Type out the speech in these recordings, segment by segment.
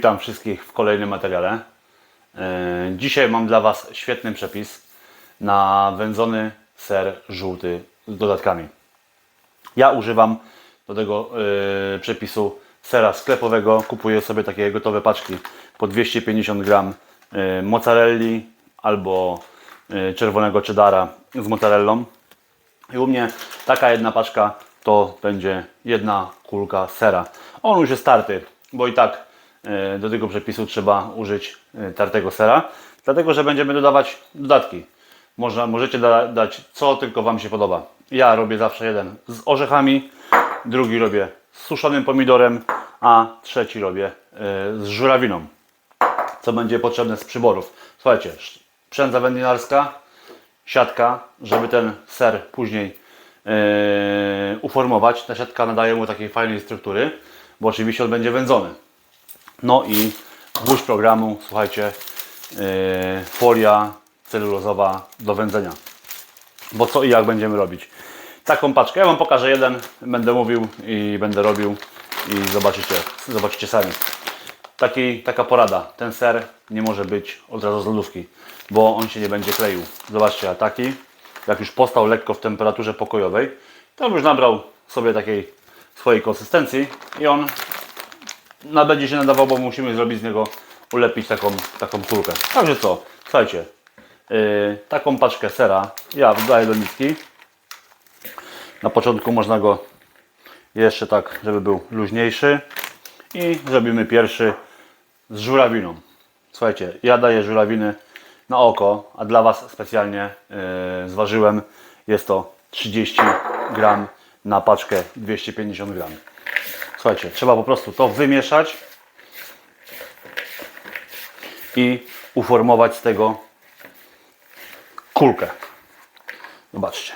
Witam wszystkich w kolejnym materiale. E, Dzisiaj mam dla Was świetny przepis na wędzony ser żółty z dodatkami. Ja używam do tego e, przepisu sera sklepowego. Kupuję sobie takie gotowe paczki po 250 gram e, mozzarelli albo czerwonego cheddara z mozzarellą. I u mnie taka jedna paczka to będzie jedna kulka sera. On już jest tarty, bo i tak do tego przepisu trzeba użyć e, tartego sera, dlatego że będziemy dodawać dodatki. Można, możecie da, dać co tylko Wam się podoba. Ja robię zawsze jeden z orzechami, drugi robię z suszonym pomidorem, a trzeci robię e, z żurawiną co będzie potrzebne z przyborów. Słuchajcie, przędza wędlinarska, siatka, żeby ten ser później e, uformować. Ta siatka nadaje mu takiej fajnej struktury, bo oczywiście on będzie wędzony. No i gwóźdź programu, słuchajcie, e, folia celulozowa do wędzenia. Bo co i jak będziemy robić. Taką paczkę, ja Wam pokażę jeden, będę mówił i będę robił i zobaczycie, zobaczycie sami. Taki, taka porada. Ten ser nie może być od razu z lodówki, bo on się nie będzie kleił. Zobaczcie, a taki, jak już postał lekko w temperaturze pokojowej, to już nabrał sobie takiej swojej konsystencji i on na będzie się nadawał, bo musimy zrobić z niego, ulepić taką, taką kulkę. Także co, słuchajcie, yy, taką paczkę sera ja dodaję do miski. Na początku można go jeszcze tak, żeby był luźniejszy. I zrobimy pierwszy z żurawiną. Słuchajcie, ja daję żurawiny na oko, a dla Was specjalnie yy, zważyłem. Jest to 30 gram na paczkę 250 gram. Słuchajcie, trzeba po prostu to wymieszać i uformować z tego kulkę. Zobaczcie.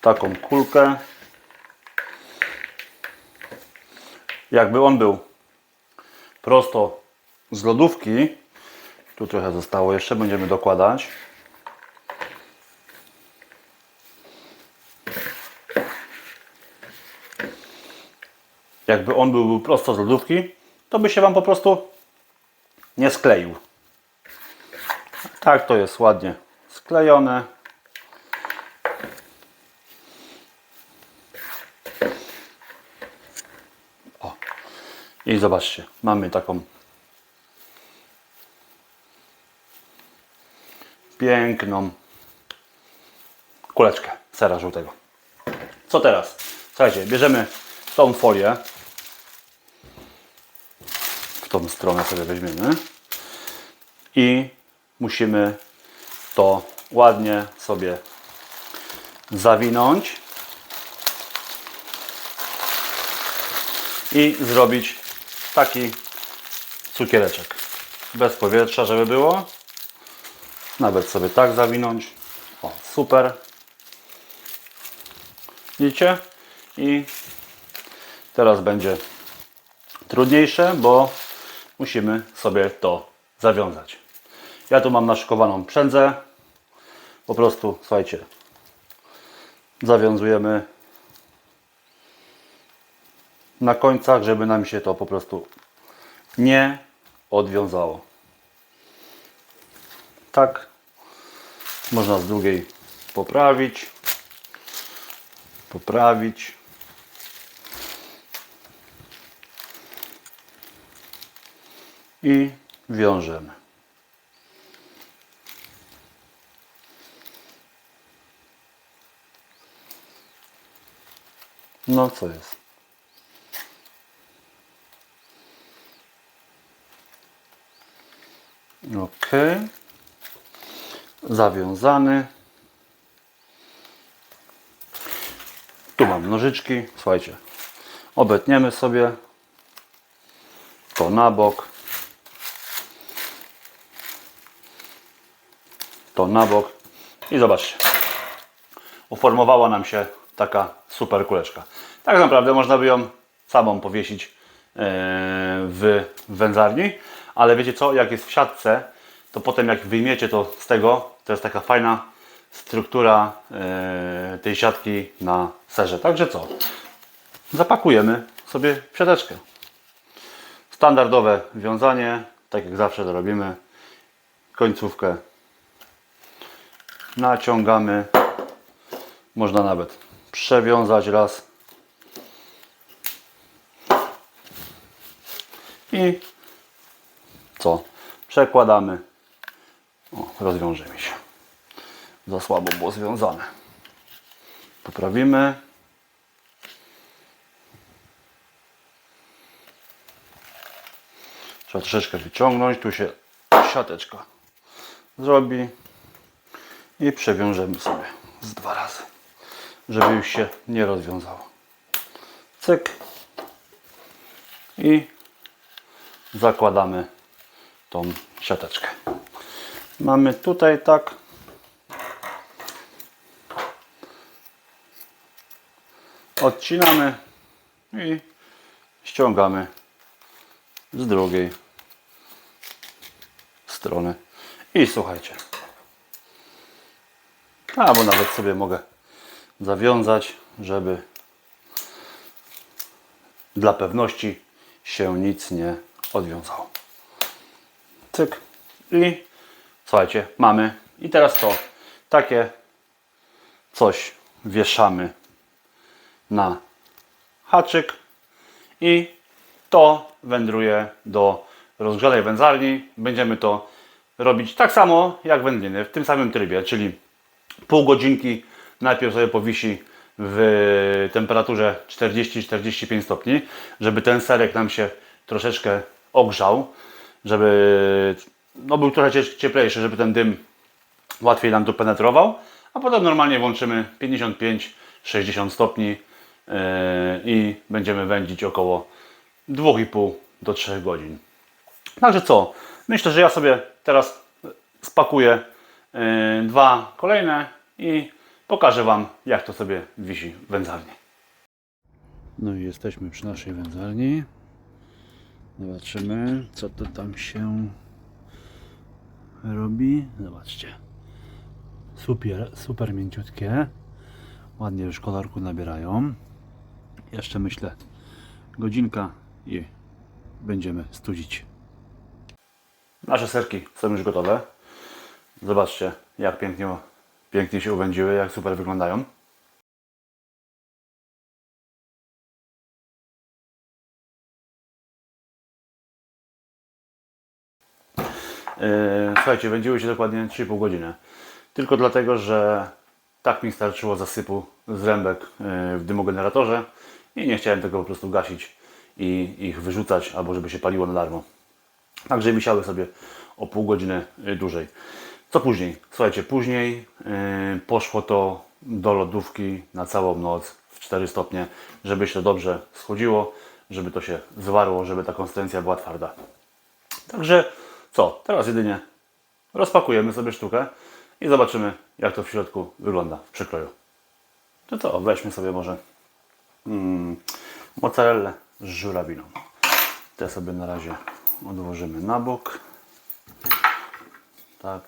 Taką kulkę. Jakby on był prosto z lodówki, tu trochę zostało jeszcze, będziemy dokładać. Jakby on był, prosto z lodówki, to by się Wam po prostu nie skleił. Tak to jest ładnie sklejone. O. I zobaczcie, mamy taką piękną kuleczkę sera żółtego. Co teraz? Słuchajcie, bierzemy tą folię. Tą stronę sobie weźmiemy. I musimy to ładnie sobie zawinąć. I zrobić taki cukiereczek. Bez powietrza, żeby było. Nawet sobie tak zawinąć. O, super. Widzicie? I teraz będzie trudniejsze, bo musimy sobie to zawiązać. Ja tu mam naszykowaną przędzę. Po prostu, słuchajcie, zawiązujemy na końcach, żeby nam się to po prostu nie odwiązało. Tak. Można z drugiej poprawić. Poprawić. I wiążemy. No co jest? Ok. Zawiązany. Tu mam nożyczki. Słuchajcie. Obetniemy sobie to na bok. To na bok. I zobaczcie. Uformowała nam się taka super kuleczka. Tak naprawdę można by ją samą powiesić e, w wędzarni, ale wiecie co, jak jest w siatce, to potem jak wyjmiecie to z tego, to jest taka fajna struktura e, tej siatki na serze. Także co, zapakujemy sobie w siateczkę. Standardowe wiązanie, tak jak zawsze to robimy. Końcówkę naciągamy. Można nawet przewiązać raz. I co? Przekładamy. O, rozwiąże mi się. Za słabo było związane. Poprawimy. Trzeba troszeczkę wyciągnąć. Tu się siateczka zrobi. I przewiążemy sobie z dwa razy, żeby już się nie rozwiązało. Cyk. I zakładamy tą siateczkę. Mamy tutaj tak. Odcinamy i ściągamy z drugiej strony. I słuchajcie. Albo nawet sobie mogę zawiązać, żeby dla pewności się nic nie odwiązało. Cyk. I słuchajcie, mamy. I teraz to takie coś wieszamy na haczyk i to wędruje do rozgrzanej wędzarni. Będziemy to robić tak samo jak wędliny, w tym samym trybie, czyli pół godzinki najpierw sobie powisi w temperaturze 40-45 stopni, żeby ten serek nam się troszeczkę ogrzał, żeby no, był trochę cie- cieplejszy, żeby ten dym łatwiej nam tu penetrował, a potem normalnie włączymy 55-60 stopni yy, i będziemy wędzić około 2,5 do 3 godzin. Także co? Myślę, że ja sobie teraz spakuję dwa kolejne i pokażę Wam, jak to sobie wisi w wędzarni. No i jesteśmy przy naszej wędzarni. Zobaczymy, co to tam się robi. Zobaczcie. Super, super mięciutkie. Ładnie już kolorku nabierają. Jeszcze myślę godzinka i będziemy studzić. Nasze serki są już gotowe. Zobaczcie, jak pięknie, pięknie się uwędziły, jak super wyglądają. Yy, Słuchajcie, wędziły się dokładnie 3,5 godziny. Tylko dlatego, że tak mi starczyło zasypu z rębek yy, w dymogeneratorze i nie chciałem tego po prostu gasić i ich wyrzucać, albo żeby się paliło na darmo. Także wisiały sobie o pół godziny y, dłużej. Co później? Słuchajcie, później yy, poszło to do lodówki na całą noc w 4 stopnie, żeby się dobrze schodziło, żeby to się zwarło, żeby ta konsystencja była twarda. Także co? Teraz jedynie rozpakujemy sobie sztukę i zobaczymy, jak to w środku wygląda w przekroju. To co? Weźmy sobie może mm, mozzarellę z żurawiną. Te sobie na razie odłożymy na bok. Tak.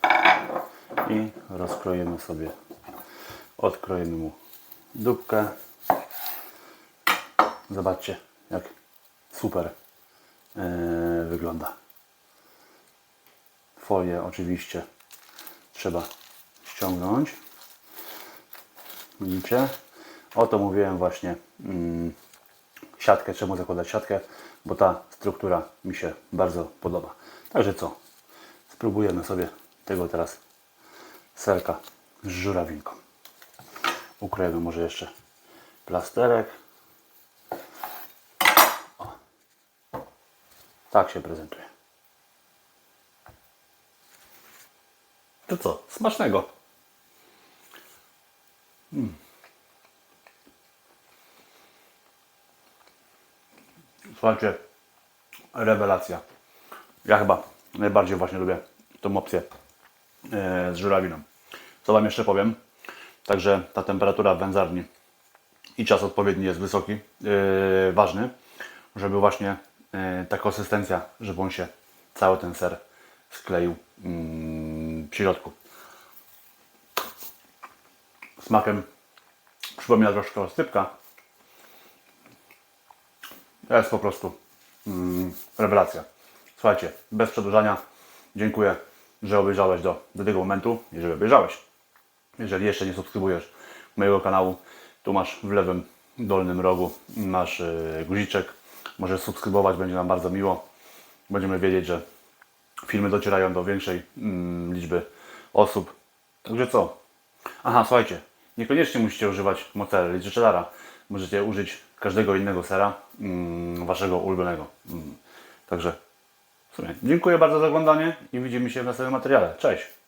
I rozkroimy sobie, odkroimy mu dupkę. Zobaczcie, jak super yy, wygląda. Folię oczywiście trzeba ściągnąć. Widzicie? O to mówiłem właśnie. Mm, siatkę, czemu zakładać siatkę, bo ta struktura mi się bardzo podoba. Także co? Spróbujemy sobie tego teraz serka z żurawinką. Ukrojemy może jeszcze plasterek. O. Tak się prezentuje. To co? Smacznego. Słuchajcie, rewelacja. Ja chyba najbardziej właśnie lubię tą opcję z żurawiną. Co Wam jeszcze powiem? Także ta temperatura w wędzarni i czas odpowiedni jest wysoki, e, ważny, żeby właśnie e, ta konsystencja, żeby on się, cały ten ser skleił mm, w środku. Smakiem przypomina troszkę oscypka, jest po prostu mm, rewelacja. Słuchajcie, bez przedłużania, dziękuję, że obejrzałeś do, do tego momentu, jeżeli obejrzałeś. Jeżeli jeszcze nie subskrybujesz mojego kanału, tu masz w lewym dolnym rogu masz yy, guziczek. Możesz subskrybować, będzie nam bardzo miło. Będziemy wiedzieć, że filmy docierają do większej mm, liczby osób. Także co? Aha, słuchajcie, niekoniecznie musicie używać mozzarella czy cheddara. Możecie użyć każdego innego sera, mm, waszego ulubionego. Mm. Także dziękuję bardzo za oglądanie i widzimy się w następnym materiale. Cześć!